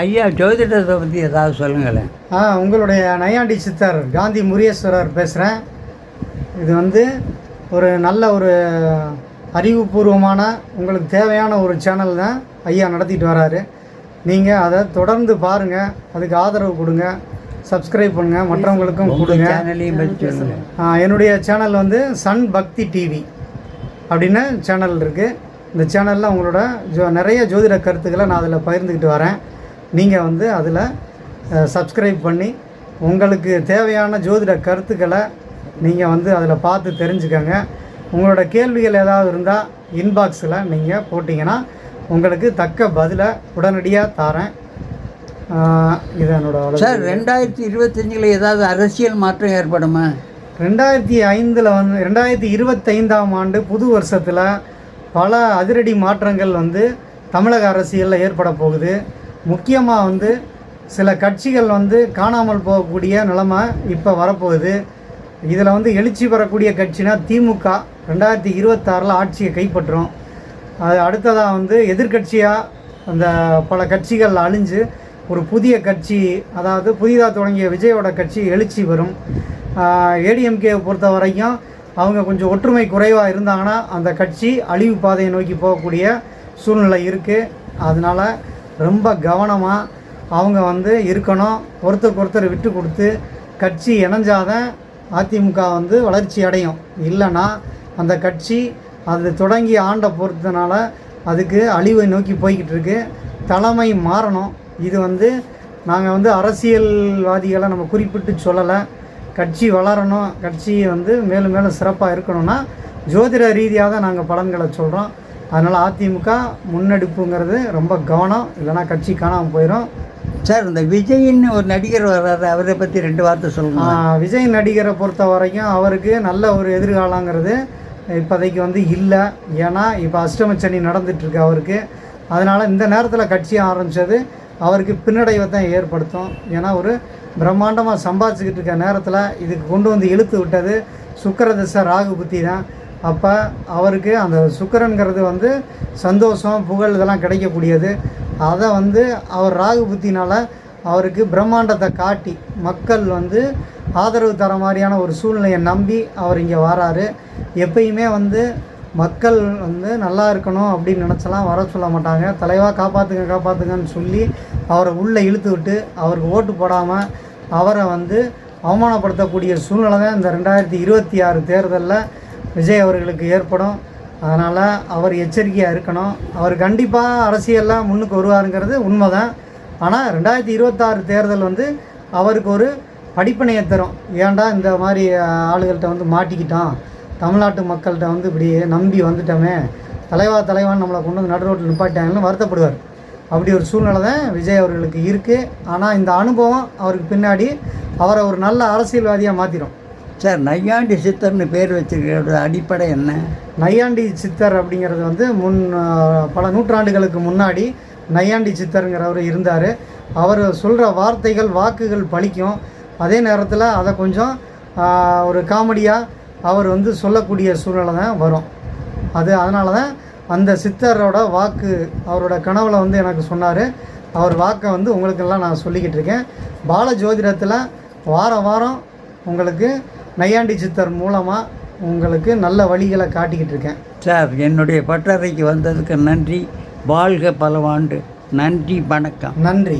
ஐயா ஜோதிடத்தை பற்றி ஏதாவது சொல்லுங்களேன். ஆ உங்களுடைய நையாண்டி சித்தர் காந்தி முரியேஸ்வரர் பேசுகிறேன் இது வந்து ஒரு நல்ல ஒரு அறிவுபூர்வமான உங்களுக்கு தேவையான ஒரு சேனல் தான் ஐயா நடத்திட்டு வராரு. நீங்கள் அதை தொடர்ந்து பாருங்கள் அதுக்கு ஆதரவு கொடுங்க சப்ஸ்கிரைப் பண்ணுங்கள் மற்றவங்களுக்கும் கொடுங்க. என்னுடைய சேனல் வந்து சன் பக்தி டிவி அப்படின்னு சேனல் இருக்குது இந்த சேனலில் உங்களோட ஜோ நிறைய ஜோதிட கருத்துக்களை நான் அதில் பகிர்ந்துக்கிட்டு வரேன். நீங்கள் வந்து அதில் சப்ஸ்கிரைப் பண்ணி உங்களுக்கு தேவையான ஜோதிட கருத்துக்களை நீங்கள் வந்து அதில் பார்த்து தெரிஞ்சுக்கங்க. உங்களோட கேள்விகள் ஏதாவது இருந்தால் இன்பாக்ஸில் நீங்கள் போட்டிங்கன்னா உங்களுக்கு தக்க பதிலை உடனடியாக தாரேன் ஆ, இது என்னோட அவ்வளவு. சார் ரெண்டாயிரத்தி இருபத்தஞ்சில் ஏதாவது அரசியல் மாற்றம் ஏற்படுமா? ரெண்டாயிரத்தி ஐந்தில் வந்து ரெண்டாயிரத்தி இருபத்தைந்தாம் ஆண்டு புது வருஷத்தில் பல அதிரடி மாற்றங்கள் வந்து தமிழக அரசியலில் ஏற்பட போகுது. முக்கியமாக வந்து சில கட்சிகள் வந்து காணாமல் போகக்கூடிய நிலைமை இப்போ வரப்போகுது. இதில் வந்து எழுச்சி பெறக்கூடிய கட்சினா திமுக. ரெண்டாயிரத்தி இருபத்தாறில் ஆட்சியை கைப்பற்றும். அது அடுத்ததாக வந்து எதிர்க்கட்சியாக அந்த பல கட்சிகள் அழிஞ்சு ஒரு புதிய கட்சி அதாவது புதிதாக தொடங்கிய விஜயோட கட்சி எழுச்சி வரும் ஏடிஎம்கே பொறுத்த வரைக்கும் அவங்க கொஞ்சம் ஒற்றுமை குறைவாக இருந்தாங்கன்னா அந்த கட்சி அழிவு பாதையை நோக்கி போகக்கூடிய சூழ்நிலை இருக்குது அதனால் ரொம்ப கவனமாக அவங்க வந்து இருக்கணும். ஒருத்தருக்கு ஒருத்தர் விட்டு கொடுத்து கட்சி இணைஞ்சாதான் அதிமுக வந்து வளர்ச்சி அடையும். இல்லைன்னா அந்த கட்சி அது தொடங்கி ஆண்ட பொறுத்தனால அதுக்கு அழிவை நோக்கி போய்கிட்டு இருக்கு. தலைமை மாறணும். இது வந்து நாங்கள் வந்து அரசியல்வாதிகளை நம்ம குறிப்பிட்டு சொல்லலை. கட்சி வளரணும். கட்சி வந்து மேலும் மேலும் சிறப்பாக இருக்கணும்னா ஜோதிட ரீதியாக தான் நாங்கள் பலன்களை சொல்கிறோம் அதனால் அதிமுக முன்னெடுப்புங்கிறது ரொம்ப கவனம். இல்லைன்னா கட்சி காணாமல் போயிடும் சார் இந்த விஜயின்னு ஒரு நடிகர் வர்றாரு. அவரை பற்றி ரெண்டு வார்த்தை சொல்லுங்க. விஜய் நடிகரை பொறுத்த வரைக்கும் அவருக்கு நல்ல ஒரு எதிர்காலங்கிறது இப்போதைக்கு வந்து இல்லை. ஏன்னா இப்போ அஷ்டமச்சனி நடந்துட்டுருக்கு அவருக்கு. அதனால் இந்த நேரத்தில் கட்சி ஆரம்பித்தது அவருக்கு பின்னடைவை தான் ஏற்படுத்தும். ஏன்னா ஒரு பிரம்மாண்டமாக சம்பாதிச்சுக்கிட்டு இருக்க நேரத்தில் இதுக்கு கொண்டு வந்து இழுத்து விட்டது சுக்கிர தசை ராகு புத்தி தான் அப்போ அவருக்கு அந்த சுக்கரனுங்கிறது வந்து சந்தோஷம் புகழ் இதெல்லாம் கிடைக்கக்கூடியது. அதை வந்து அவர் ராகு புத்தினால் அவருக்கு பிரம்மாண்டத்தை காட்டி மக்கள் வந்து ஆதரவு தர மாதிரியான ஒரு சூழ்நிலையை நம்பி அவர் இங்கே வராரு. எப்பயுமே வந்து மக்கள் வந்து நல்லா இருக்கணும் அப்படின்னு நினச்சலாம் வர சொல்ல மாட்டாங்க. தலைவாக காப்பாற்றுங்க காப்பாற்றுங்கன்னு சொல்லி அவரை உள்ளே இழுத்து விட்டு அவருக்கு ஓட்டு போடாமல் அவரை வந்து அவமானப்படுத்தக்கூடிய சூழ்நிலை தான் இந்த ரெண்டாயிரத்தி இருபத்தி ஆறு தேர்தலில் விஜய் அவர்களுக்கு ஏற்படும். அதனால் அவர் எச்சரிக்கையாக இருக்கணும். அவர் கண்டிப்பாக அரசியல்லாம் முன்னுக்கு வருவாருங்கிறது உண்மை தான் ஆனால் ரெண்டாயிரத்தி இருபத்தாறு தேர்தல் வந்து அவருக்கு ஒரு படிப்பினையை தரும். ஏன்டா இந்த மாதிரி ஆளுகள்கிட்ட வந்து மாட்டிக்கிட்டோம் தமிழ்நாட்டு மக்கள்கிட்ட வந்து இப்படி நம்பி வந்துட்டோமே. தலைவா தலைவான்னு நம்மளை கொண்டு வந்து நடு ரோட்டில் நிப்பாட்டாங்கன்னு வருத்தப்படுவார். அப்படி ஒரு சூழ்நிலை தான் விஜய் அவர்களுக்கு இருக்குது ஆனால் இந்த அனுபவம் அவருக்கு பின்னாடி அவரை ஒரு நல்ல அரசியல்வாதியாக மாற்றிடும் சார் நையாண்டி சித்தர்னு பேர் வச்சிருக்கிற அடிப்படை என்ன? நையாண்டி சித்தர் அப்படிங்கிறது வந்து முன் பல நூற்றாண்டுகளுக்கு முன்னாடி நையாண்டி சித்தருங்கிறவர் இருந்தார். அவர் சொல்கிற வார்த்தைகள் வாக்குகள் பழிக்கும் அதே நேரத்தில் அதை கொஞ்சம் ஒரு காமெடியாக அவர் வந்து சொல்லக்கூடிய சூழ்நிலை தான் வரும். அது அதனால தான் அந்த சித்தரோட வாக்கு அவரோட கனவுல வந்து எனக்கு சொன்னார். அவர் வாக்கை வந்து உங்களுக்கெல்லாம் நான் சொல்லிக்கிட்டு இருக்கேன். பால ஜோதிடத்தில் வாரம் வாரம் உங்களுக்கு நையாண்டி சித்தர் மூலமாக உங்களுக்கு நல்ல வழிகளை காட்டிக்கிட்டு இருக்கேன். சார் என்னுடைய பட்டறைக்கு வந்ததுக்கு நன்றி. வாழ்க பலவாண்டு. நன்றி வணக்கம். நன்றி.